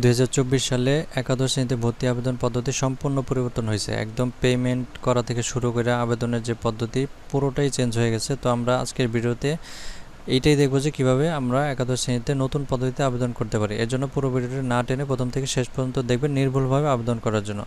দুই হাজার চব্বিশ সালে একাদশ শ্রেণীতে ভর্তি আবেদন পদ্ধতি সম্পূর্ণ পরিবর্তন হয়েছে। একদম পেমেন্ট করা থেকে শুরু করে আবেদনের যে পদ্ধতি, পুরোটাই চেঞ্জ হয়ে গেছে। তো আমরা আজকের ভিডিওতে এইটাই দেখব যে কীভাবে আমরা একাদশ শ্রেণীতে নতুন পদ্ধতিতে আবেদন করতে পারি। এর জন্য পুরো ভিডিওটি না টেনে প্রথম থেকে শেষ পর্যন্ত দেখবেন নির্ভুলভাবে আবেদন করার জন্য।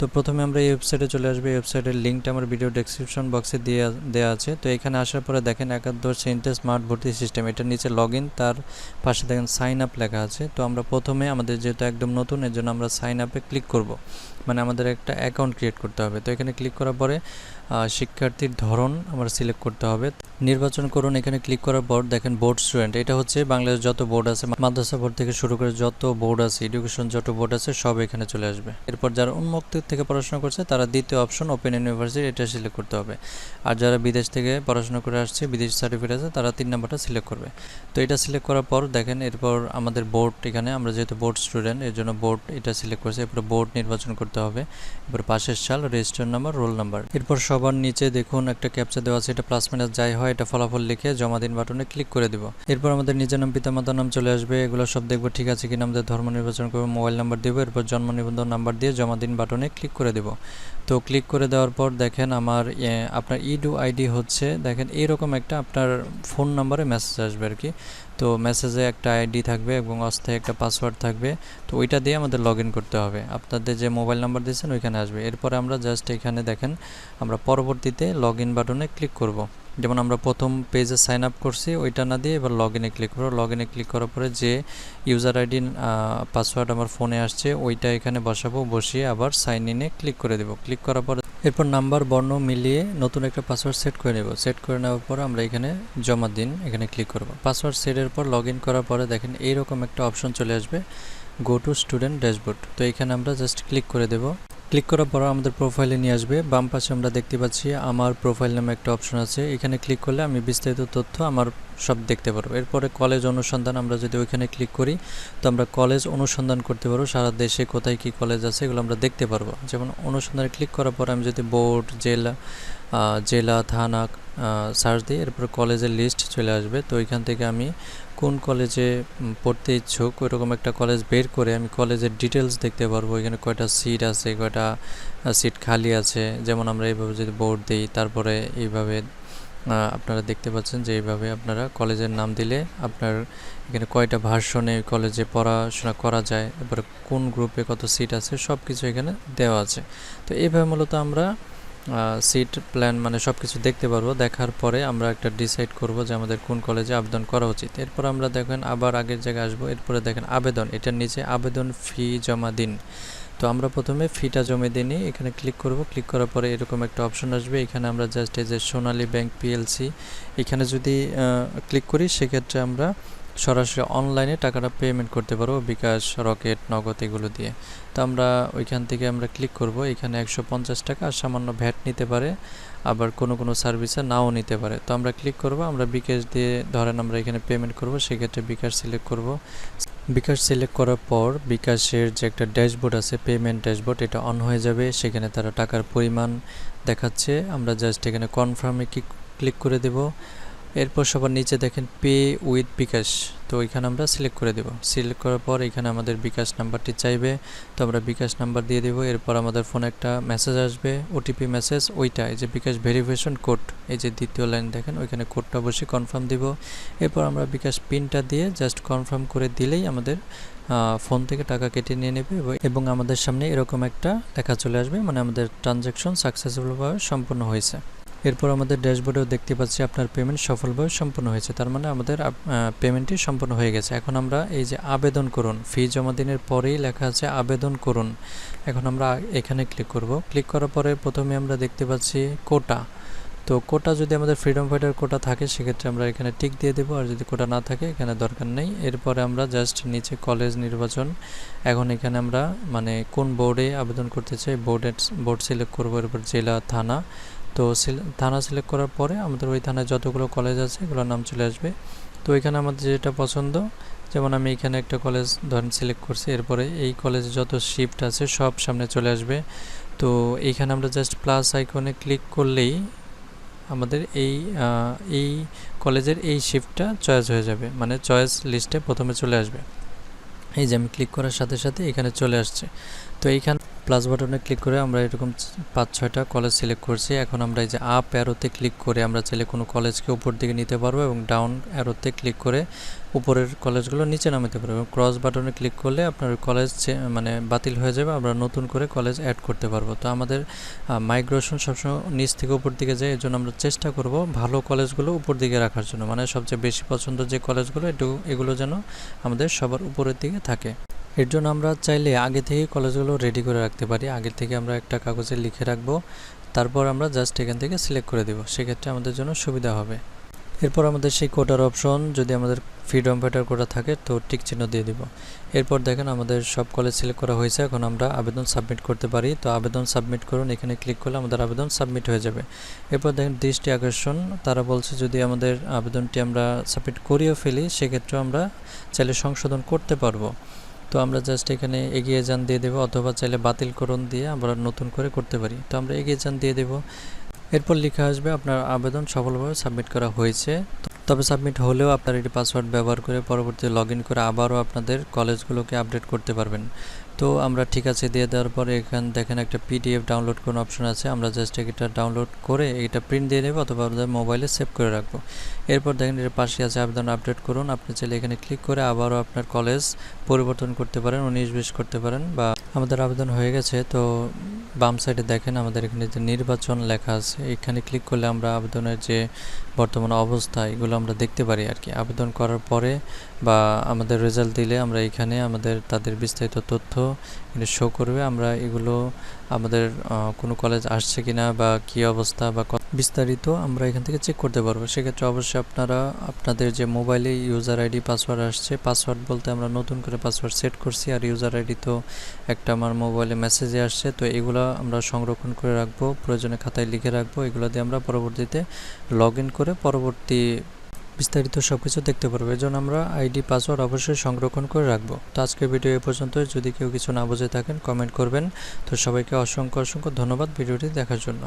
তো প্রথমে আমরা এই ওয়েবসাইটে চলে আসবে। এই ওয়েবসাইটের লিঙ্কটা আমার ভিডিও ডেসক্রিপশন বক্সে দিয়ে দেওয়া আছে। তো এখানে আসার পরে দেখেন একাদশ সেন্টে স্মার্ট ভর্তি সিস্টেম এটার নিচে লগ তার পাশে দেখেন সাইন আপ লেখা আছে। তো আমরা প্রথমে আমাদের যেহেতু একদম নতুন, এর জন্য আমরা সাইন আপে ক্লিক করব। মানে আমাদের একটা অ্যাকাউন্ট ক্রিয়েট করতে হবে। তো এখানে ক্লিক করার পরে শিক্ষার্থীর ধরন আমরা সিলেক্ট করতে হবে। নির্বাচন করুন, এখানে ক্লিক করার পর দেখেন বোর্ড স্টুডেন্ট এটা হচ্ছে বাংলাদেশ যত বোর্ড আছে, মাদ্রাসা বোর্ড থেকে শুরু করে যত বোর্ড আছে এডুকেশন যত বোর্ড আছে, সব এখানে চলে আসবে। এরপর যারা উন্মুক্ত থেকে পড়াশোনা করছে, তারা দ্বিতীয় অপশন ওপেন ইউনিভার্সিটি এটা সিলেক্ট করতে হবে। আর যারা বিদেশ থেকে পড়াশোনা করে আসছে, বিদেশ সার্টিফিকেট আছে, তারা তিন নাম্বারটা সিলেক্ট করবে। তো এটা সিলেক্ট করার পর দেখেন, এরপর আমাদের বোর্ড এখানে, আমরা যেহেতু বোর্ড স্টুডেন্ট এর জন্য বোর্ড এটা সিলেক্ট করছে, এরপর বোর্ড নির্বাচন করতে হবে। এরপর পাশের সাল রেজিস্টার নাম্বার রোল নাম্বার এরপর সবার নিচে দেখুন একটা ক্যাপচা দেওয়া আছে, এটা প্লাস মাইনাস যাই হয়, এটা ফলাফল লিখে জমা দিন বাটনে ক্লিক করে দিব। এরপর আমাদের নিজের নাম পিতামাতার নাম চলে আসবে, এগুলো সব দেখব ঠিক আছে কিনা, আমাদের ধর্ম নির্বাচন করব মোবাইল নাম্বার দিব, এরপর জন্ম নিবন্ধন নাম্বার দিয়ে জমা দিন বাটনে ক্লিক করে দেব। তো ক্লিক করে দেওয়ার পর দেখেন আমার আপনার ইডু আইডি হচ্ছে, দেখেন এইরকম একটা আপনার ফোন নাম্বারে মেসেজ আসবে আর কি। তো মেসেজে একটা আইডি থাকবে এবং অস্থায়ী একটা পাসওয়ার্ড থাকবে। তো ওইটা দিয়ে আমাদের লগ করতে হবে। আপনাদের যে মোবাইল নাম্বার দিয়েছেন, ওইখানে আসবে। এরপরে আমরা জাস্ট এখানে দেখেন, আমরা পরবর্তীতে লগ বাটনে ক্লিক করব। যেমন আমরা প্রথম পেজে সাইন আপ করছি, ওইটা না দিয়ে এবার লগ ইনে ক্লিক করব। লগ ইনে ক্লিক করার পরে যে ইউজার আইডি পাসওয়ার্ড আমার ফোনে আসছে, ওইটা এখানে বসাবো, বসিয়ে আবার সাইন ইনে ক্লিক করে দেবো। ক্লিক করার পরে এরপর নাম্বার, বর্ণ মিলিয়ে নতুন একটা পাসওয়ার্ড সেট করে নেব। সেট করে নেওয়ার পর আমরা এখানে জমা দিন, এখানে ক্লিক করব। পাসওয়ার্ড সেটের পর লগ করার পরে দেখেন এইরকম একটা অপশন চলে আসবে গো টু স্টুডেন্ট ড্যাশবোর্ড তো এখানে আমরা জাস্ট ক্লিক করে দেব। ক্লিক করার পর আমাদের প্রোফাইলে নিয়ে আসবে। বাম পাশে আমরা দেখতে পাচ্ছি আমার প্রোফাইল নামে একটা অপশন আছে। এখানে ক্লিক করলে আমি বিস্তারিত তথ্য আমার সব দেখতে পারব। এরপরে কলেজ অনুসন্ধান আমরা যদি ওইখানে ক্লিক করি, তো আমরা কলেজ অনুসন্ধান করতে পারব। সারা দেশে কোথায় কি কলেজ আছে এগুলো আমরা দেখতে পারব। যেমন অনুসন্ধানে ক্লিক করার পর আমি যদি বোর্ড জেলা জেলা, থানা সার্চ দিই, এরপর কলেজের লিস্ট চলে আসবে। তো ওইখান থেকে আমি কোন কলেজে পড়তে ইচ্ছুক, ওইরকম একটা কলেজ বের করে আমি কলেজের ডিটেলস দেখতে পারব। এখানে কয়টা সিট আছে, কয়টা সিট খালি আছে। যেমন আমরা এইভাবে যদি বোর্ড দিই, তারপরে এইভাবে আপনারা দেখতে পাচ্ছেন যে এইভাবে আপনারা কলেজের নাম দিলে আপনার এখানে কয়টা ভার্সনে কলেজে পড়াশোনা করা যায় এবারে কোন গ্রুপে কত সিট আছে সব কিছু এখানে দেওয়া আছে। তো এইভাবে মূলত আমরা সিট প্ল্যান মানে সব কিছু দেখতে পারব। দেখার পরে আমরা একটা ডিসাইড করব যে আমাদের কোন কলেজে আবেদন করা উচিত। এরপর আমরা দেখেন আবার আগের জায়গায় আসব। এরপরে দেখেন আবেদন। এটার নিচে আবেদন ফি জমা দিন। তো আমরা প্রথমে ফিটা জমে দিয়ে নিই। এখানে ক্লিক করব। ক্লিক করার পরে এরকম একটা অপশন আসবে। এখানে আমরা জাস্ট এই যে সোনালী ব্যাংক পিএলসি এখানে যদি ক্লিক করি, সেক্ষেত্রে আমরা সরাসরি অনলাইনে টাকাটা পেমেন্ট করতে পারব বিকাশ রকেট নগদ এগুলো দিয়ে। তো আমরা ওইখান থেকে আমরা ক্লিক করব, এখানে একশো পঞ্চাশ টাকা আর সামান্য ভ্যাট নিতে পারে, আবার কোনো কোনো সার্ভিসে নাও নিতে পারে। তো আমরা ক্লিক করব, আমরা বিকাশ দিয়ে ধরেন আমরা এখানে পেমেন্ট করব, সেক্ষেত্রে বিকাশ সিলেক্ট করব। বিকাশ সিলেক্ট করার পর বিকাশের যে একটা ড্যাশবোর্ড আছে পেমেন্ট ড্যাশবোর্ড এটা অন হয়ে যাবে। সেখানে তারা টাকার পরিমাণ দেখাচ্ছে। আমরা জাস্ট এখানে কনফার্মে ক্লিক করে দেব। এরপর সবার নিচে দেখেন পে উইথ বিকাশ। তো এখানে আমরা সিলেক্ট করে দেব। সিলেক্ট করার পর এখানে আমাদের বিকাশ নাম্বারটি চাইবে। তো আমরা বিকাশ নাম্বার দিয়ে দেবো। এরপর আমাদের ফোনে একটা মেসেজ আসবে ওটিপি মেসেজ ওইটা, এই যে বিকাশ ভেরিফিকেশন কোড এই যে দ্বিতীয় লাইন দেখেন, ওইখানে কোডটা বসে কনফার্ম দিব। এরপর আমরা বিকাশ পিনটা দিয়ে জাস্ট কনফার্ম করে দিলেই আমাদের ফোন থেকে টাকা কেটে নিয়ে নেবে এবং- আমাদের সামনে এরকম একটা লেখা চলে আসবে। মানে আমাদের ট্রানজ্যাকশন সাকসেসফুলভাবে সম্পূর্ণ হয়েছে। এরপর আমাদের ড্যাশবোর্ডেও দেখতে পাচ্ছি আপনার পেমেন্ট সফলভাবে সম্পূর্ণ হয়েছে। তার মানে আমাদের পেমেন্টটি সম্পূর্ণ হয়ে গেছে। এখন আমরা এই যে আবেদন করুন ফি জমা দিনের পরেই লেখা আছে আবেদন করুন। এখন আমরা এখানে ক্লিক করব। ক্লিক করার পরে প্রথমে আমরা দেখতে পাচ্ছি কোটা তো কোটা যদি আমাদের ফ্রিডম ফাইটার কোটা থাকে, সেক্ষেত্রে আমরা এখানে টিক দিয়ে দেবো। আর যদি কোটা না থাকে, এখানে দরকার নেই। এরপরে আমরা জাস্ট নিচে কলেজ নির্বাচন। এখন এখানে আমরা মানে কোন বোর্ডে আবেদন করতে চাই বোর্ডের বোর্ড সিলেক্ট করব। এরপর জেলা, থানা। তো থানা সিলেক্ট করার পরে আমাদের ওই থানায় যতগুলো কলেজ আছে এগুলোর নাম চলে আসবে। তো এখানে আমাদের যেটা পছন্দ, যেমন আমি এখানে একটা কলেজ ধরেন সিলেক্ট করছি, এরপরে এই কলেজে যত শিফট আছে সব সামনে চলে আসবে। তো এইখানে আমরা জাস্ট প্লাস আইকনে ক্লিক করলেই আমাদের এই এই কলেজের এই শিফটটা চয়েস হয়ে যাবে মানে চয়েস লিস্টে প্রথমে চলে আসবে। এই যে আমি ক্লিক করার সাথে সাথে এখানে চলে আসছে। তো এইখানে প্লাস বাটনে ক্লিক করে আমরা এরকম পাঁচ, ছয়টা কলেজ সিলেক্ট করছি। এখন আমরা এই যে আপ অ্যারোতে ক্লিক করে আমরা চাইলে কোনো কলেজকে উপর দিকে নিতে পারব এবং ডাউন অ্যারোতে ক্লিক করে উপরের কলেজগুলো নিচে নামাতে পারব ক্রস বাটনে ক্লিক করলে আপনার কলেজ মানে বাতিল হয়ে যাবে, আমরা নতুন করে কলেজ অ্যাড করতে পারব। তো আমাদের মাইগ্রেশন সবসময় নিচ থেকে উপর দিকে যায় এই জন্য আমরা চেষ্টা করব ভালো কলেজগুলো উপর দিকে রাখার জন্য। মানে সবচেয়ে বেশি পছন্দ যে কলেজগুলো একটু এগুলো যেন আমাদের সবার উপরের দিকে থাকে। এর জন্য আমরা চাইলে আগে থেকে কলেজগুলো রেডি করে রাখতে পারি। আগে থেকে আমরা একটা কাগজে লিখে রাখব, তারপর আমরা জাস্ট এখান থেকে সিলেক্ট করে দেবো। সেক্ষেত্রে আমাদের জন্য সুবিধা হবে। এরপর আমাদের সেই কোটার অপশন যদি আমাদের ফ্রিডম ফাইটার কোটা থাকে, তো টিক চিহ্ন দিয়ে দিব। এরপর দেখেন আমাদের সব কলেজ সিলেক্ট করা হয়েছে, এখন আমরা আবেদন সাবমিট করতে পারি। তো আবেদন সাবমিট করুন, এখানে ক্লিক করলে আমাদের আবেদন সাবমিট হয়ে যাবে। এরপর দেখেন দৃষ্টি আকর্ষণ, তারা বলছে যদি আমাদের আবেদনটি আমরা সাবমিট করিয়েও ফেলি, সেক্ষেত্রেও আমরা চাইলে সংশোধন করতে পারব। তো আমরা জাস্ট এখানে এগিয়ে যান দিয়ে দেবো, অথবা চাইলে বাতিল করুন দিয়ে আমরা নতুন করে করতে পারি। তো আমরা এগিয়ে যান দিয়ে দেবো। এরপর লেখা আসবে, আপনার আবেদন সফলভাবে সাবমিট করা হয়েছে। তবে সাবমিট হলেও আপনার এটি পাসওয়ার্ড ব্যবহার করে পরবর্তীতে লগ করে আবারও আপনাদের কলেজগুলোকে আপডেট করতে পারবেন। তো আমরা ঠিক আছে, দিয়ে দেওয়ার পরে এখান, দেখেন একটা পিডিএফ ডাউনলোড কোনো অপশন আছে, আমরা জাস্ট এটা ডাউনলোড করে এটা প্রিন্ট দিয়ে নেব অথবা আমাদের মোবাইলে সেভ করে রাখব। এরপর দেখেন এর পাশে আছে আবেদন আপডেট করুন, আপনি চাইলে এখানে ক্লিক করে আবারও আপনার কলেজ পরিবর্তন করতে পারেন, উনিশ বিশ করতে পারেন বা আমাদের আবেদন হয়ে গেছে, তো বাম সাইডে দেখেন আমাদের এখানে যে নির্বাচন লেখা আছে, এখানে ক্লিক করলে আমরা আবেদনের যে বর্তমান অবস্থা, এগুলো আমরা দেখতে পারি আর কি। আবেদন করার পরে বা আমাদের রেজাল্ট দিলে আমরা এখানে আমাদের তাদের বিস্তারিত তথ্য এখানে শো করবে। আমরা এগুলো আমাদের কোনো কলেজ আসছে কিনা বা কি অবস্থা বা বিস্তারিত আমরা এখান থেকে চেক করতে পারব। সেক্ষেত্রে অবশ্যই আপনারা আপনাদের যে মোবাইলে ইউজার আইডি পাসওয়ার্ড আসছে পাসওয়ার্ড বলতে আমরা নতুন করে পাসওয়ার্ড সেট করছি আর ইউজার আইডি তো একটা আমার মোবাইলে মেসেজে আসছে। তো এগুলো আমরা সংরক্ষণ করে রাখব, প্রয়োজনে খাতায় লিখে রাখব। এগুলো দিয়ে আমরা পরবর্তীতে লগ ইন করে পরবর্তী বিস্তারিত সব কিছু দেখতে পারব। এই জন্য আমরা আইডি, পাসওয়ার্ড অবশ্যই সংরক্ষণ করে রাখব। তো আজকের ভিডিও এ পর্যন্ত যদি কেউ কিছু না বুঝে থাকেন কমেন্ট করবেন। তো সবাইকে অসংখ্য অসংখ্য ধন্যবাদ ভিডিওটি দেখার জন্য।